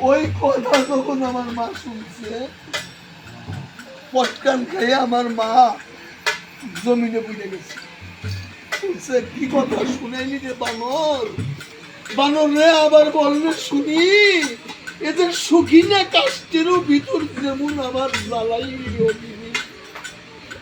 ওই কথা আমার মা শুনছে পটকান খেয়ে আমার মা জমিনে বুঝে গেছে। বলছে, কি কথা শুনাইলি রে বানর? বানর রে আবার বললে শুনি। এদের সুখী না ভিতর যেমন আমার জ্বালাই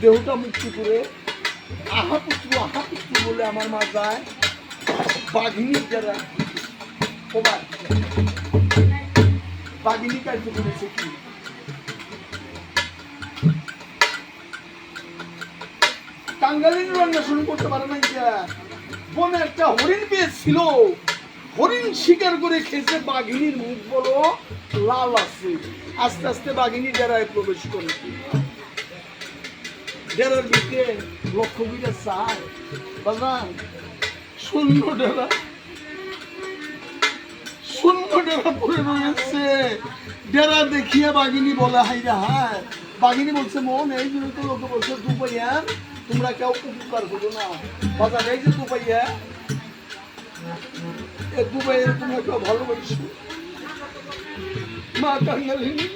দেহটা মুক্তি করে, আহা পুত্র আহাপুত্র আহাপুত্র বলে আমার মা যায়। বাঘিনী যারা কবার বাঘিনী কার্য করেছে কি? টাঙ্গালির রান্না শুরু করতে পারে না যা, বনে একটা হরিণ পেয়েছিল। হরিণ শিকার করে খেয়েছে বাঘিনীর মুখ বড় লাল আছে। আস্তে আস্তে বাঘিনী ডেরায় প্রবেশ করে। ডেরার দিকে লক্ষ্য বিটা চায়। বাজান শূন্য ডেরা শূন্য ডেরা পড়ে রয়েছে। ডেরা দেখিয়ে বাঘিনী বলে হাইরা হায়। বাঘিনী বলছে, মন, এই জন্য তো লোকে বলছে, দুপাইয়া তোমরা কেউ উপকার করো না। বাজার এই যে দুপাইয়া, এ দুপাইয়া তোমরা কেউ ভালোবাসো মা কাঙ্গালিনী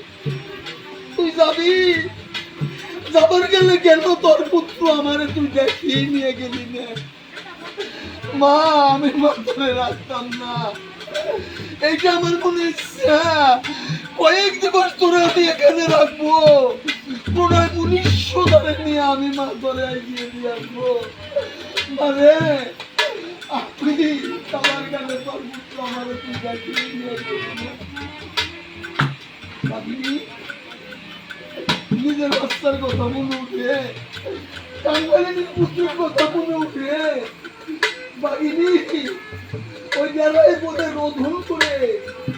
তুই যাবি? যাবার গেলে কেন তোর পুত্র আমারে তুই দেখিয়ে নিয়ে গেলি না? মা, আমি মাত্রে রাখতাম না। এইটা আমার মনে ইচ্ছা, কয়েক দিবস তোরে আমি এখানে রাখব। প্রণয় উনিশশো ধরে নিয়ে আমি মা ধরে এগিয়ে দিয়ে আসব। মানে আপনি আমার গেলে তোর পুত্র আমারে তুই দেখিয়ে নিয়ে গেলি নিজের বাচ্চার কথা মনে উঠে টাঙ্গালিনীর পুত্রের কথা মনে উঠে বাগিনী ওই জায়গায় বোধে রোধন করে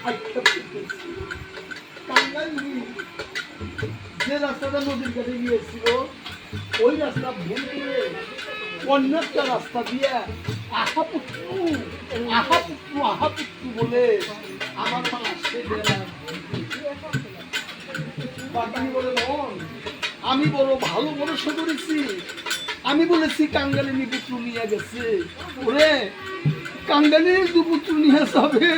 পড়তেছে। যে রাস্তাটা নদীর কাছে গিয়েছিল, ওই রাস্তা ভুল করে অন্য একটা রাস্তা দিয়ে আহা পুত্র আহা পুত্র আহা পুত্র বলে আমার মা আসছে আমি বড় ভালো পড়াশো করেছি। আমি বলেছি, কাঙ্গালিনী পুত্র নিয়ে গেছে। ওরে কাঙ্গালিনী দু পুত্র নিয়ে যাবে?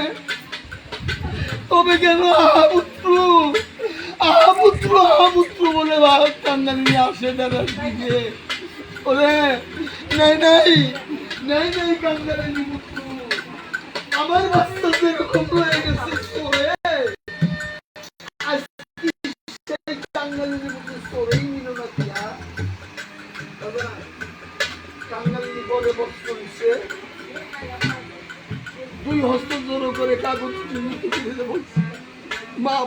তবে কেন আহাপুত্র আহাপুত্র বলে কাঙ্গালিনী আসে দাদার দিকে। ওরে, নাই নাই নাই নাই পুত্র। আমার বাচ্চা হয়ে গেছে ওরে আজকে কাঙ্গালিনী পুত্র দুই হস্ত জোড়ো করে কাগজ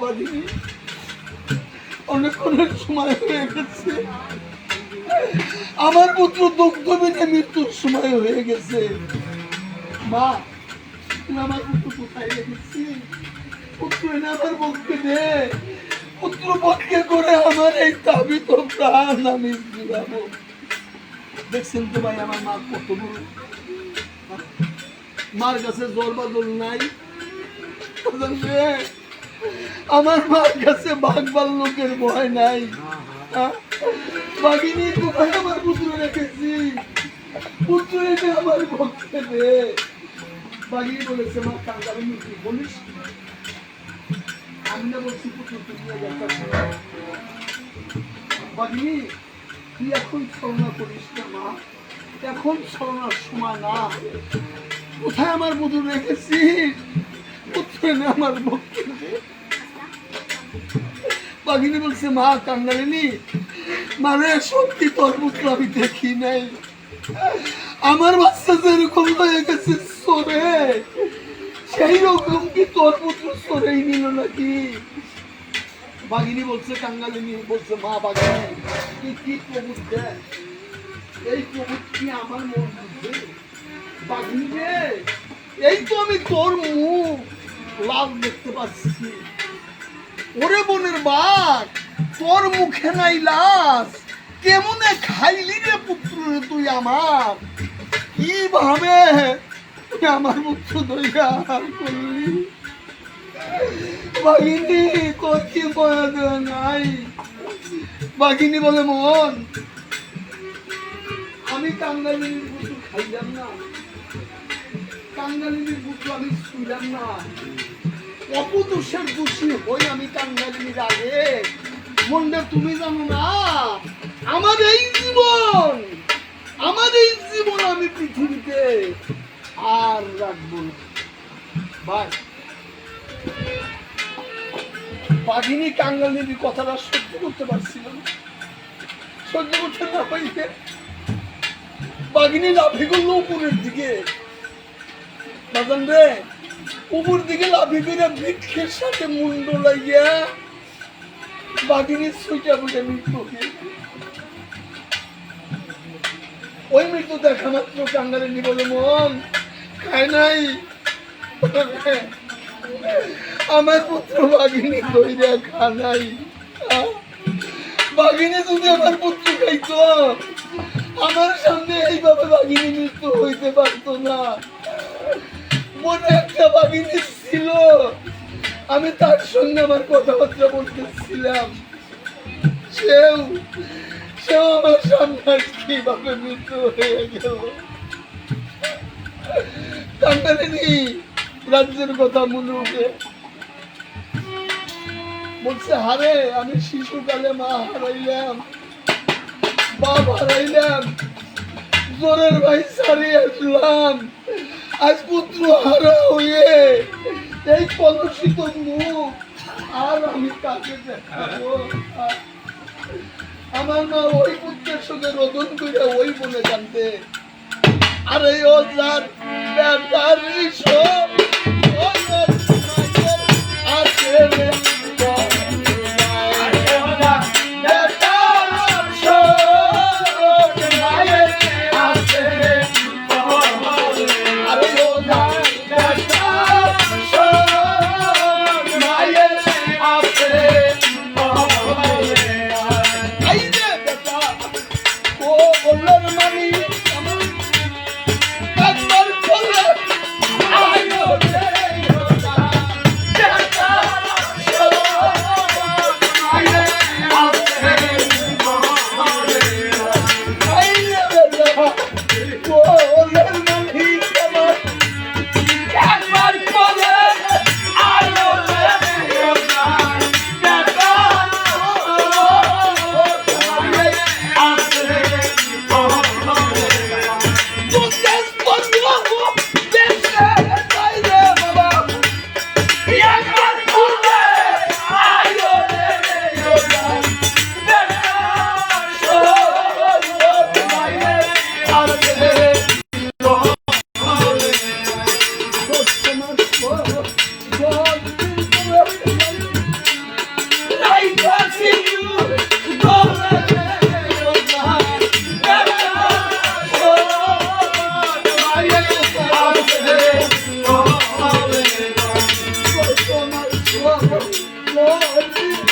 বাদিনী অনেকক্ষণের সময় হয়ে গেছে। আমার পুত্র দুগ্ধ বেঁধে মৃত্যুর সময় হয়ে গেছে। মা আমার পুত্র কোথায় রেখেছি পুত্র এনে আমার মুখকে দে। পুত্র পক্ষে করে আমার এই দাবি তো প্রাণ আমি দিলাম দেখছেন তো ভাই আমার মা কত বড়? মার কাছে জোর বদল নাই। আমার মার কাছে বাঘ লোকের ভয় নাই। হ্যাঁ? বাঘিনী কোথায় আমার পুত্র রেখেছি? পুত্র এনে আমার পক্ষে দে বাঘিনী বলেছে, মা কাঙ্গালি তুই বলিস আমি না বলছি পুত্র যাচ্ছিস বাঘিনী তুই এখন ছলনা করিস না মা? এখন ছলনার সময় না। কোথায় আমার পুতুল রেখেছি? পুত্র এনে আমার পক্ষে বাঘিনী বলছে, মা কাঙ্গালিনী মানে সত্যি তোর পুত্র আমি দেখি নাই। আমার বাচ্চা যেরকম হয়ে গেছে, সরে। সেই রকম কি তোর পুত্র সরেই নিল নাকি? বাঘিনী বলছে, কাঙ্গালিনী বলছে, মা বাঘিনী, কি প্রভু দেখ এই প্রভুত কি আমার মন বুঝবে বাঘিনী রে, এই তো আমি তোর মুখ লাভ দেখতে পাচ্ছি। ওরে বোনের বাঘ, তোর মুখে নাই লাশ, কেমনে খাইলি রে পুত্র রে তুই আমার? কীভাবে আমার পুত্র দইয়া করলি? বাঘিনী কয়া নাই। বাঘিনী বলে, মন, আমি কাঙ্গালিনীর পুত্র খাইলাম না। কাঙ্গালিনীর পুত্র আমি শুইলাম না। অপদোষের দোষী হই আমি কাঙ্গালিনীর আগে। মন্ডে, তুমি জানো না, আমার এই জীবন, আমার এই জীবন আমি পৃথিবীতে আর রাখব না। ভাই বাঘিনী কাঙ্গালিনীর কথাটা সহ্য করতে পারছিল না। সহ্য করতে না পাইলে বাঘিনী লাফি করল উপরের দিকে। বাজান রে উপর দিকে লাফি করে বৃক্ষের সাথে মুন্ড লাগিয়া বাঘিনীর সুইটা বুঝে মৃত্যু। ওই মৃত্যু দেখা মাত্র কাঙ্গালিনী বলে, মন খায় নাই? আমার পুত্র বাঘিনী কইরা খা নাই আহ, বাঘিনী যদি আমার পুত্র খাইতো আমার সামনে এইভাবে বাঘিনী মৃত্যু হইতে পারতো না। মনে একটা বাঘিনী ছিল আমি তার সঙ্গে আমার কথাবার্তা বলতেছিলাম। সেও সেও আমার সামনে কীভাবে মৃত্যু হয়ে গেল। কান্দারিনী রাজ্যের কথা মনে বলছে, হারে, আমি শিশুকালে মা হারাইলাম, বাপ হারাইলাম, জোরের ভাই সারি আসলাম আজ পুত্র হারা হয়ে এই কলুষিত মুখ আর আমি কাকে দেখাবো? আমার মা ওই পুত্রের সঙ্গে রোদন করে ওই বনে জানতে, আরে, ও যার ব্যাপার সব আছে 我我